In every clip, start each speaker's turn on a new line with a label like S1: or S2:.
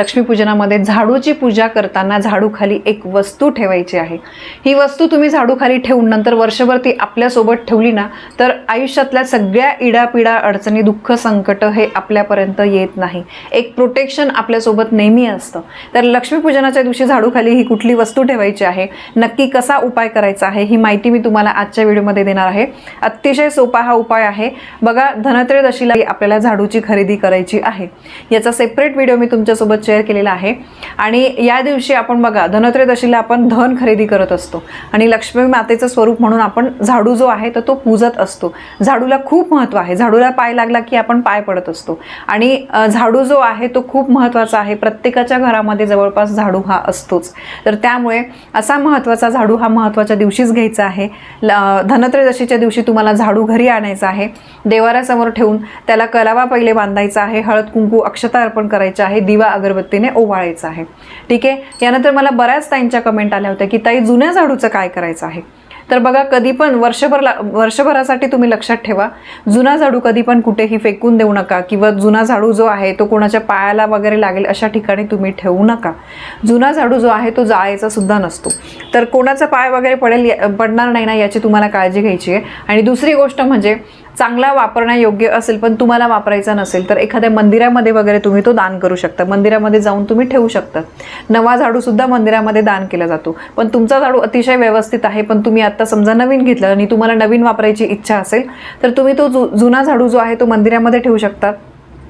S1: लक्ष्मीपूजनामध्ये झाडूची पूजा करताना झाडूखाली एक वस्तू ठेवायची आहे. ही वस्तू तुम्ही झाडूखाली ठेवून नंतर वर्षभर ती आपल्यासोबत ठेवली ना तर आयुष्यातल्या सगळ्या इडापिडा अडचणी दुःख संकट हे आपल्यापर्यंत येत नाही. एक प्रोटेक्शन आपल्यासोबत नेहमी असतं. तर लक्ष्मीपूजनाच्या दिवशी झाडूखाली ही कुठली वस्तू ठेवायची आहे? नक्की कसा उपाय करायचा आहे? ही माहिती मी तुम्हाला आजच्या व्हिडिओमध्ये देणार आहे. अतिशय सोपा हा उपाय आहे. बघा धनत्रयोदशीला आपल्याला झाडूची खरेदी करायची आहे. याचा सेपरेट व्हिडिओ मी तुमच्यासोबत शेअर केलेला आहे. आणि या दिवशी आपण बघा धनत्रयोदशीला आपण धन खरेदी करत असतो. आणि लक्ष्मी मातेचं स्वरूप म्हणून आपण झाडू जो आहे तर तो पूजत असतो. झाडूला खूप महत्त्व आहे. झाडूला पाय लागला की आपण पाय पडत असतो. आणि झाडू जो आहे तो खूप महत्त्वाचा आहे. प्रत्येकाच्या घरामध्ये जवळपास झाडू हा असतोच. तर त्यामुळे असा महत्त्वाचा झाडू हा महत्त्वाच्या दिवशीच घ्यायचा आहे. धनत्रयदशीच्या धनत्रयोदशीच्या दिवशी तुम्हाला झाडू घरी आणायचा आहे. देवाऱ्यासमोर ठेवून त्याला कलावा पहिले बांधायचा आहे. हळद कुंकू अक्षता अर्पण करायचे आहे. दिवा अगरबत्तीने ओवाळायचं आहे. ठीक आहे? यानंतर मला बऱ्याच ताईंच्या कमेंट आल्या होत्या की ताई जुन्या झाडूचं काय करायचं आहे? तर बघा कधी पण वर्षभरला वर्षभरासाठी तुम्ही लक्षात ठेवा जुना झाडू कधी पण कुठेही फेकून देऊ नका किंवा जुना झाडू जो आहे तो कोणाच्या पायाला वगैरे लागेल अशा ठिकाणी तुम्ही ठेवू नका. जुना झाडू जो आहे तो जाळायचा सुद्धा नसतो. तर कोणाचा पाय वगैरे पडेल पडणार नाही ना याची तुम्हाला काळजी घ्यायची आहे. आणि दुसरी गोष्ट म्हणजे चांगला वापरण्यायोग्य असेल पण तुम्हाला वापरायचा नसेल तर एखाद्या मंदिरामध्ये वगैरे तुम्ही तो दान करू शकता. मंदिरामध्ये जाऊन तुम्ही ठेवू शकता. नवा झाडूसुद्धा मंदिरामध्ये दान केला जातो. पण तुमचा झाडू अतिशय व्यवस्थित आहे पण तुम्ही आत्ता समजा नवीन घेतलं आणि तुम्हाला नवीन वापरायची इच्छा असेल तर तुम्ही तो जु जुना झाडू जो आहे तो मंदिरामध्ये ठेवू शकता.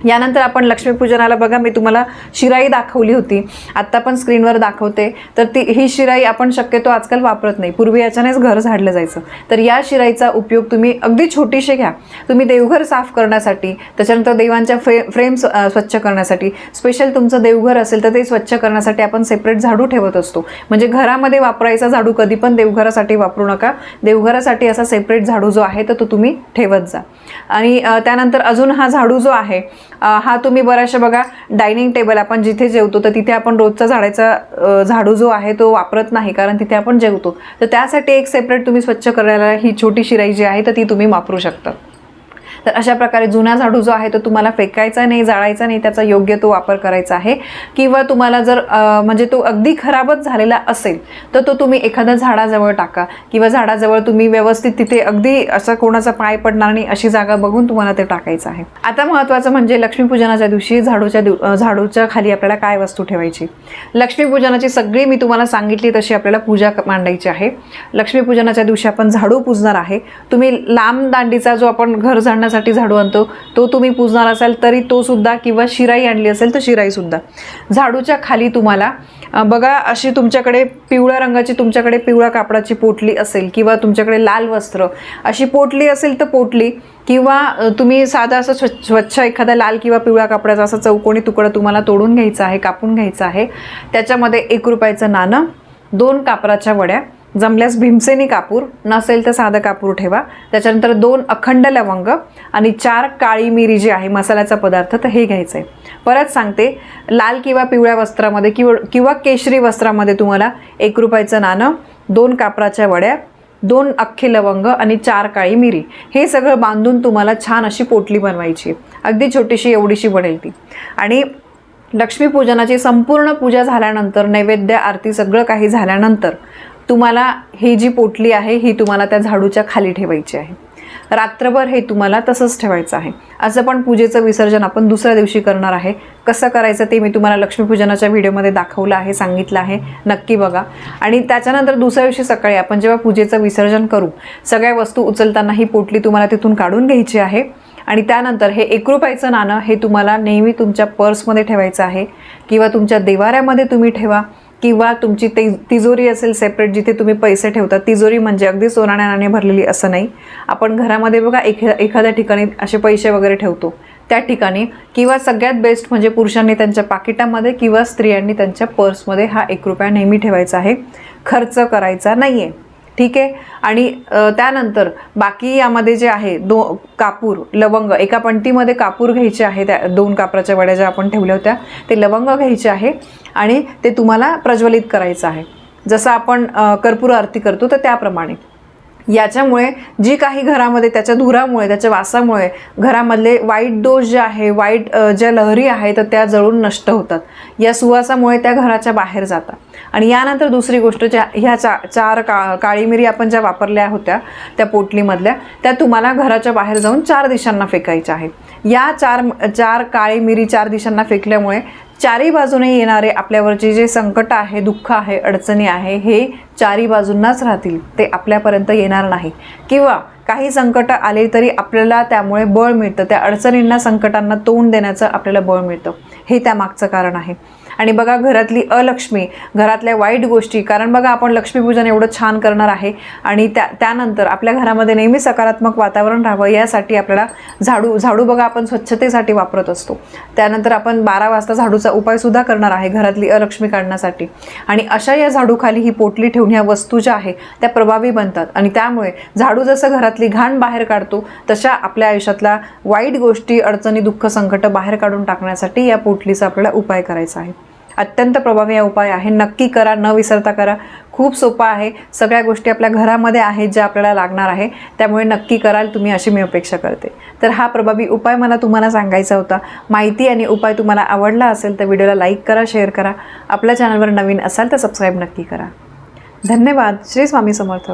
S1: यानंतर आपण लक्ष्मीपूजनाला बघा मी तुम्हाला शिराई दाखवली होती. आत्ता पण स्क्रीनवर दाखवते. तर ती ही शिराई आपण शक्यतो आजकाल वापरत नाही. पूर्वी याच्यानेच घर झाडलं जायचं. तर या शिराईचा उपयोग तुम्ही अगदी छोटीशी घ्या. तुम्ही देवघर साफ करण्यासाठी त्याच्यानंतर देवांच्या फ्रे फ्रेम्स स्वच्छ करण्यासाठी स्पेशल तुमचं देवघर असेल तर ते स्वच्छ करण्यासाठी आपण सेपरेट झाडू ठेवत असतो. म्हणजे घरामध्ये वापरायचा झाडू कधी पण देवघरासाठी वापरू नका. देवघरासाठी असा सेपरेट झाडू जो आहे तर तो तुम्ही ठेवत जा. आणि त्यानंतर अजून हा झाडू जो आहे हा तुम्ही बऱ्याचशा बघा डायनिंग टेबल आपण जिथे जेवतो तर तिथे आपण रोजचा झाडाचा झाडू जो आहे तो वापरत नाही कारण तिथे आपण जेवतो. तर त्यासाठी एक सेपरेट तुम्ही स्वच्छ करायला ही छोटी शिराई जी आहे तर ती तुम्ही वापरू शकता. तर अशा प्रकारे जुना झाडू जो आहे तो तुम्हाला फेकायचा नाही जाळायचा नाही त्याचा योग्य तो वापर करायचा आहे. किंवा तुम्हाला जर म्हणजे तो अगदी खराबच झालेला असेल तर तो तुम्ही एखाद्या झाडाजवळ टाका. किंवा झाडाजवळ तुम्ही व्यवस्थित तिथे अगदी असा कोणाचा पाय पडणार नाही अशी जागा बघून तुम्हाला ते टाकायचं आहे. आता महत्त्वाचं म्हणजे लक्ष्मीपूजनाच्या दिवशी झाडूच्या दिव झाडूच्या खाली आपल्याला काय वस्तू ठेवायची? लक्ष्मीपूजनाची सगळी मी तुम्हाला सांगितली तशी आपल्याला पूजा मांडायची आहे. लक्ष्मीपूजनाच्या दिवशी आपण झाडू पूजणार आहे. तुम्ही लांब दांडीचा जो आपण घर झाडण्यासाठी झाडू आणतो. तो तुम्ही पूजणार असाल तरी तो सुद्धा किंवा शिराई आणली असेल तर शिराई सुद्धा. झाडूच्या खाली तुम्हाला बघा अशी तुमच्याकडे पिवळ्या रंगाची तुमच्याकडे पिवळ्या कापडाची पोटली असेल किंवा तुमच्याकडे लाल वस्त्र अशी पोटली असेल तर पोटली किंवा तुम्ही साधा असं स्वच्छ स्वच्छ एखादा लाल किंवा पिवळ्या कापडाचा असा चौकोनी तुकडा तुम्हाला तोडून घ्यायचा आहे कापून घ्यायचा आहे. त्याच्यामध्ये एक रुपयाचं नाणं दोन कापराच्या वड्या जमल्यास भीमसेनी कापूर नसेल तर साधं कापूर ठेवा. त्याच्यानंतर दोन अखंड लवंग आणि चार काळी मिरी जी आहे मसाल्याचा पदार्थ तर हे घ्यायचं आहे परत सांगते लाल किंवा पिवळ्या वस्त्रामध्ये किंवा किंवा केशरी वस्त्रामध्ये तुम्हाला एक रुपयाचं नाणं दोन कापराच्या वड्या दोन अख्खे लवंग आणि चार काळी मिरी. हे सगळं बांधून तुम्हाला छान अशी पोटली बनवायची. अगदी छोटीशी एवढीशी बनेल ती. आणि लक्ष्मीपूजनाची संपूर्ण पूजा झाल्यानंतर नैवेद्य आरती सगळं काही झाल्यानंतर तुम्हाला ही जी पोटली आहे ही तुम्हाला त्या झाडूच्या खाली ठेवायची आहे. रात्रभर हे तुम्हाला तसंच ठेवायचं आहे. असं पण पूजेचं विसर्जन आपण दुसऱ्या दिवशी करणार आहे. कसं करायचं ते मी तुम्हाला लक्ष्मीपूजनाच्या व्हिडिओमध्ये दाखवलं आहे सांगितलं आहे. नक्की बघा. आणि त्याच्यानंतर दुसऱ्या दिवशी सकाळी आपण जेव्हा पूजेचं विसर्जन करू सगळ्या वस्तू उचलताना ही पोटली तुम्हाला तिथून काढून घ्यायची आहे. आणि त्यानंतर हे एक रुपयाचं नाणं हे तुम्हाला नेहमी तुमच्या पर्समध्ये ठेवायचं आहे. किंवा तुमच्या देवाऱ्यामध्ये तुम्ही ठेवा. किंवा तुमची ते तिजोरी असेल सेपरेट जिथे तुम्ही पैसे ठेवता तिजोरी म्हणजे अगदी सोनाण्याने भरलेली असं नाही. आपण घरामध्ये बघा एखा एखाद्या ठिकाणी असे पैसे वगैरे ठेवतो. त्या ठिकाणी किंवा सगळ्यात बेस्ट म्हणजे पुरुषांनी त्यांच्या पाकिटामध्ये किंवा स्त्रियांनी त्यांच्या पर्समध्ये हा एक रुपया नेहमी ठेवायचा आहे. खर्च करायचा नाही आहे ठीक आहे? आणि त्यानंतर बाकी यामध्ये जे आहे दो कापूर लवंग एका पंटीमध्ये कापूर घ्यायचे आहे त्या दोन कापराच्या वड्या ज्या आपण ठेवल्या होत्या ते लवंग घ्यायचे आहे आणि ते तुम्हाला प्रज्वलित करायचं आहे. जसं आपण कर्पूर आरती करतो तर त्याप्रमाणे. याच्यामुळे जी काही घरामध्ये त्याच्या धुरामुळे त्याच्या वासामुळे घरामधले वाईट दोष जे आहे वाईट ज्या लहरी आहे तर त्या जळून नष्ट होतात. या सुवासामुळे त्या घराच्या बाहेर जातात. आणि यानंतर दुसरी गोष्ट ज्या ह्या चा चार का काळी मिरी आपण ज्या वापरल्या होत्या त्या पोटलीमधल्या त्या तुम्हाला घराच्या बाहेर जाऊन चार दिशांना फेकायच्या आहे या चार चार काळी मिरी चार दिशांना फेकल्यामुळे चारी बाजूने येणारे आपल्यावरचे जे संकट आहे दुःख आहे अडचणी आहे हे चारी बाजूंनाच राहतील. ते आपल्यापर्यंत येणार नाही. किंवा काही संकट आले तरी आपल्याला त्यामुळे बळ मिळतं. त्या अडचणींना संकटांना तोंड देण्याचं आपल्याला बळ मिळतं. हे त्यामागचं कारण आहे. आणि बघा घरातली अलक्ष्मी घरातल्या वाईट गोष्टी कारण बघा आपण लक्ष्मीपूजन एवढं छान करणार आहे आणि त्या त्यानंतर आपल्या घरामध्ये नेहमी सकारात्मक वातावरण राहावं यासाठी आपल्याला झाडू झाडू बघा आपण स्वच्छतेसाठी वापरत असतो. त्यानंतर आपण बारा वाजता झाडूचा उपायसुद्धा करणार आहे घरातली अलक्ष्मी काढण्यासाठी. आणि अशा या झाडूखाली ही पोटली ठेवून ह्या वस्तू ज्या आहे त्या प्रभावी बनतात. आणि त्यामुळे झाडू जसं घरातली घाण बाहेर काढतो तशा आपल्या आयुष्यातल्या वाईट गोष्टी अडचणी दुःख संकट बाहेर काढून टाकण्यासाठी या पोटलीचा आपल्याला उपाय करायचा आहे. अत्यंत प्रभावी हा उपाय आहे. नक्की करा न विसरता करा. खूप सोपा आहे. सगळ्या गोष्टी आपल्या घरामध्ये आहेत ज्या आपल्याला लागणार आहे. त्यामुळे नक्की कराल तुम्ही अशी मी अपेक्षा करते. तर हा प्रभावी उपाय मला तुम्हाला सांगायचा होता. माहिती आणि उपाय तुम्हाला आवडला असेल तर व्हिडिओला लाईक करा शेअर करा. आपल्या चॅनलवर नवीन असाल तर सबस्क्राईब नक्की करा. धन्यवाद. श्री स्वामी समर्थ.